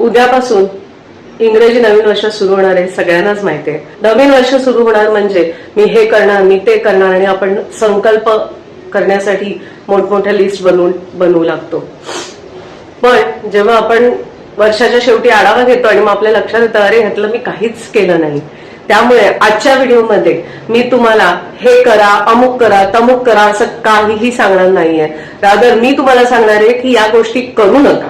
उद्यापासून इंग्रजी नवीन वर्ष सुरू होणार आहे सगळ्यांनाच माहिती आहे. नवीन वर्ष सुरू होणार म्हणजे मी हे करणार मी ते करणार आणि आपण संकल्प करण्यासाठी मोठमोठ्या लिस्ट बनवून बनवू लागतो. पण जेव्हा आपण वर्षाच्या शेवटी आढावा घेतो आणि मग आपल्या लक्षात येतं अरे ह्यातलं मी काहीच केलं नाही. त्यामुळे आजच्या व्हिडिओमध्ये मी तुम्हाला हे करा अमुक करा तमुक करा असं काहीही सांगणार नाहीये. रादर मी तुम्हाला सांगणार आहे की या गोष्टी करू नका.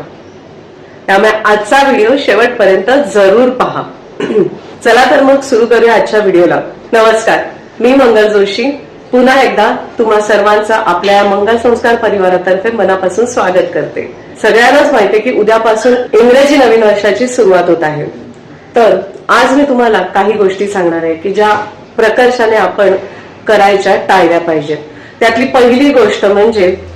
त्यामुळे आजचा व्हिडिओ शेवटपर्यंत जरूर पहा. चला तर मग सुरू करूया आजच्या व्हिडिओला. नमस्कार मी मंगल जोशी. पुन्हा एकदा तुम्हा सर्वांचा आपल्या या मंगल संस्कार परिवारातर्फे मनापासून स्वागत करते. सगळ्यांनाच माहितीये की उद्यापासून इंग्रजी नवीन वर्षाची सुरुवात होत आहे. तर आज मी तुम्हाला काही गोष्टी सांगणार आहे की ज्या प्रकर्षाने आपण करायच्या टाळल्या पाहिजेत. त्यातली पहिली गोष्ट म्हणजे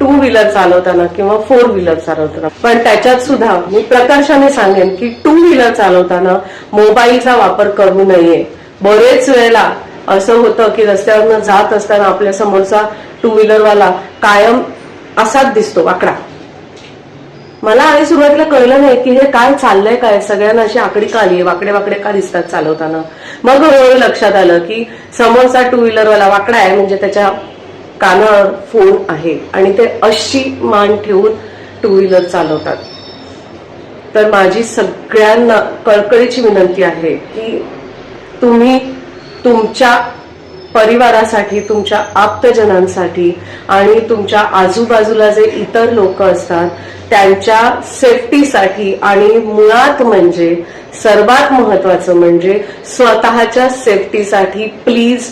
टू व्हीलर चालवताना किंवा फोर व्हीलर चालवताना. पण त्याच्यात सुद्धा मी प्रकर्षाने सांगेन की टू व्हीलर चालवताना मोबाईलचा वापर करू नये. बरेच वेळेला असं होतं की रस्त्यावरनं जात असताना आपल्या समोरचा टू व्हीलरवाला कायम असाच दिसतो वाकडा. मला आधी सुरुवातीला कळलं नाही की हे काय चाललंय काय? सगळ्यांना अशी आकडी का आली वाकडे वाकडे का दिसतात चालवताना? मग हळूहळू लक्षात आलं की समोरचा टू व्हीलरवाला वाकडा आहे म्हणजे त्याच्या कानावर फोन आहे आणि ते अशी मान ठेवून टू व्हीलर चालवतात. तर माझी सगळ्यांना कळकळीची विनंती आहे की तुम्ही तुमच्या परिवारासाठी तुमच्या आप्तजनांसाठी आणि तुमच्या आजूबाजूला जे इतर लोक असतात त्यांच्या सेफ्टीसाठी आणि मुळात म्हणजे सर्वात महत्वाचं म्हणजे स्वतःच्या सेफ्टीसाठी प्लीज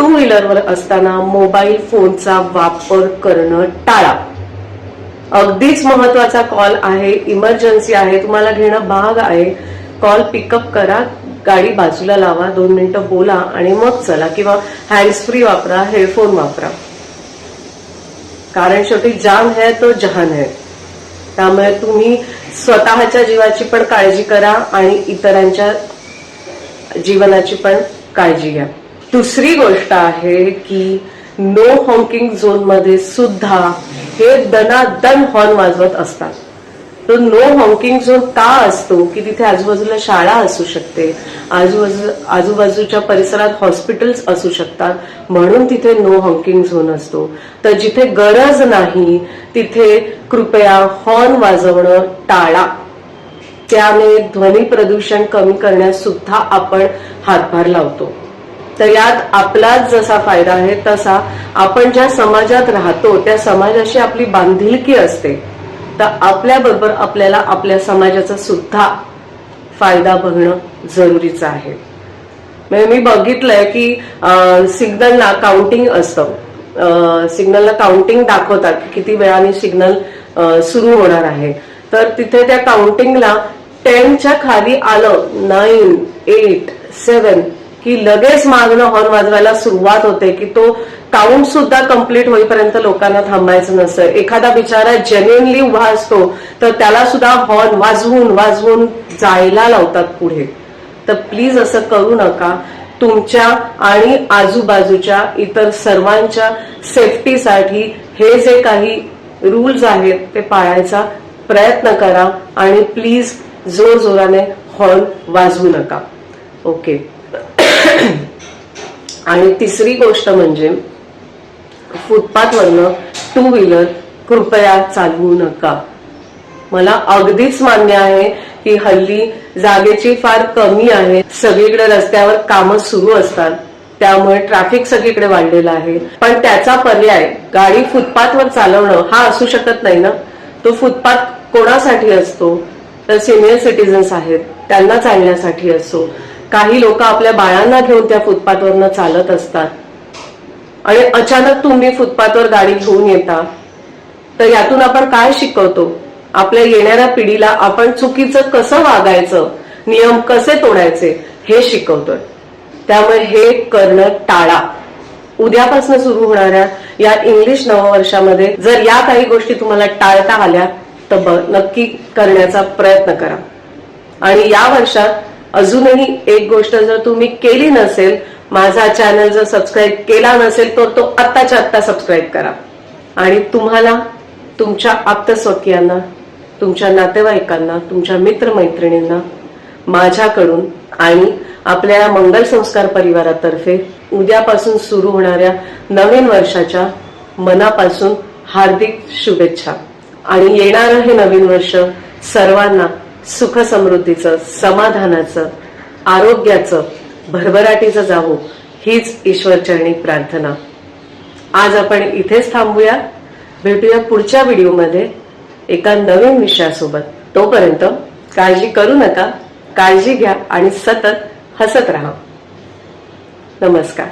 टू व्हीलरवर असताना मोबाईल फोनचा वापर करणं टाळा. अगदीच महत्त्वाचा कॉल आहे इमर्जन्सी आहे तुम्हाला घेणं भाग आहे. कॉल पिकअप करा गाडी बाजूला लावा दोन मिनिटं बोला आणि मग चला. किंवा हँड्स फ्री वापरा हेडफोन वापरा. कारण शेवटी जान है तो जहान है. त्यामुळे तुम्ही स्वतःच्या जीवाची पण काळजी करा आणि इतरांच्या जीवनाची पण काळजी घ्या. दुसरी गोष्ट आहे की नो हॉकिंग झोनमध्ये सुद्धा हे दनादन हॉर्न वाजवत असतात. तो नो हॉकिंग झोन का असतो? की तिथे आजूबाजूला शाळा असू शकते आजूबाजू आजूबाजूच्या परिसरात हॉस्पिटल्स असू शकतात म्हणून तिथे नो हॉकिंग झोन असतो. तर जिथे गरज नाही तिथे कृपया हॉर्न वाजवणं टाळा. त्याने ध्वनी प्रदूषण कमी करण्यास सुद्धा आपण हातभार लावतो. तर यात आपलाच जसा फायदा आहे तसा आपण ज्या समाजात राहतो त्या समाजाशी आपली बांधिलकी असते. तर आपल्याबरोबर आपल्याला आपल्या समाजाचा सुद्धा फायदा बघणं जरुरीचं आहे. म्हणजे मी बघितलंय की सिग्नलला काउंटिंग असतं. सिग्नलला काउंटिंग दाखवतात की किती वेळाने सिग्नल सुरू होणार आहे. तर तिथे त्या काउंटिंगला टेनच्या खाली आलं नाईन एट सेवन की लगेच मागणं हॉर्न वाजवायला सुरुवात होते की तो काउंट सुद्धा कंप्लीट होईपर्यंत लोकांना थांबायचं नसतं. एखादा बिचारा जेन्युनली उभा असतो तर त्याला सुद्धा हॉर्न वाजवून वाजवून जायला लावतात पुढे. तर प्लीज असं करू नका. तुमच्या आणि आजूबाजूच्या इतर सर्वांच्या सेफ्टीसाठी हे जे काही रूल्स आहेत ते पाळायचा प्रयत्न करा आणि प्लीज जोर जोराने हॉर्न वाजवू नका. ओके आणि तिसरी गोष्ट म्हणजे फुटपाथवरनं टू व्हीलर कृपया चालवू नका. मला अगदीच मान्य आहे की हल्ली जागेची फार कमी आहे. सगळीकडे रस्त्यावर कामं सुरू असतात. त्यामुळे ट्रॅफिक सगळीकडे वाढलेलं आहे. पण त्याचा पर्याय गाडी फुटपाथवर चालवणं हा असू शकत नाही ना? तो फुटपाथ कोणासाठी असतो? तर सिनियर सिटीजन्स आहेत. त्यांना चालण्यासाठी असतो काही लोक आपल्या बाळांना घेऊन त्या फुटपाथवरनं चालत असतात. आणि अचानक तुम्ही फुटपाथवर गाडी घेऊन येता तर यातून आपण काय शिकवतो? आपल्या येणाऱ्या पिढीला आपण चुकीचं कसं वागायचं नियम कसे तोडायचे हे शिकवतोय. त्यामुळे हे करणं टाळा. उद्यापासून सुरू होणाऱ्या या इंग्लिश नववर्षामध्ये जर या काही गोष्टी तुम्हाला टाळता आल्या तर नक्की करण्याचा प्रयत्न करा. आणि या वर्षात अजूनही एक गोष्ट जर तुम्ही केली नसेल माझा चॅनल जर सबस्क्राईब केला नसेल तर तो आत्ताच्या आत्ता सबस्क्राईब करा. आणि तुम्हाला तुमच्या आप्तस्वकीयांना तुमच्या नातेवाईकांना तुमच्या मित्रमैत्रिणींना माझ्याकडून आणि आपल्या मंगल संस्कार परिवारातर्फे उद्यापासून सुरू होणाऱ्या नवीन वर्षाच्या मनापासून हार्दिक शुभेच्छा. आणि येणारं हे नवीन वर्ष सर्वांना सुख समृद्धीचं समाधानाचं आरोग्याचं भरभराटीचं जावो हीच ईश्वरचरणी प्रार्थना. आज आपण इथेच थांबूया. भेटूया पुढच्या व्हिडिओमध्ये एका नवीन विषयासोबत. तोपर्यंत काळजी करू नका काळजी घ्या आणि सतत हसत राहा. नमस्कार.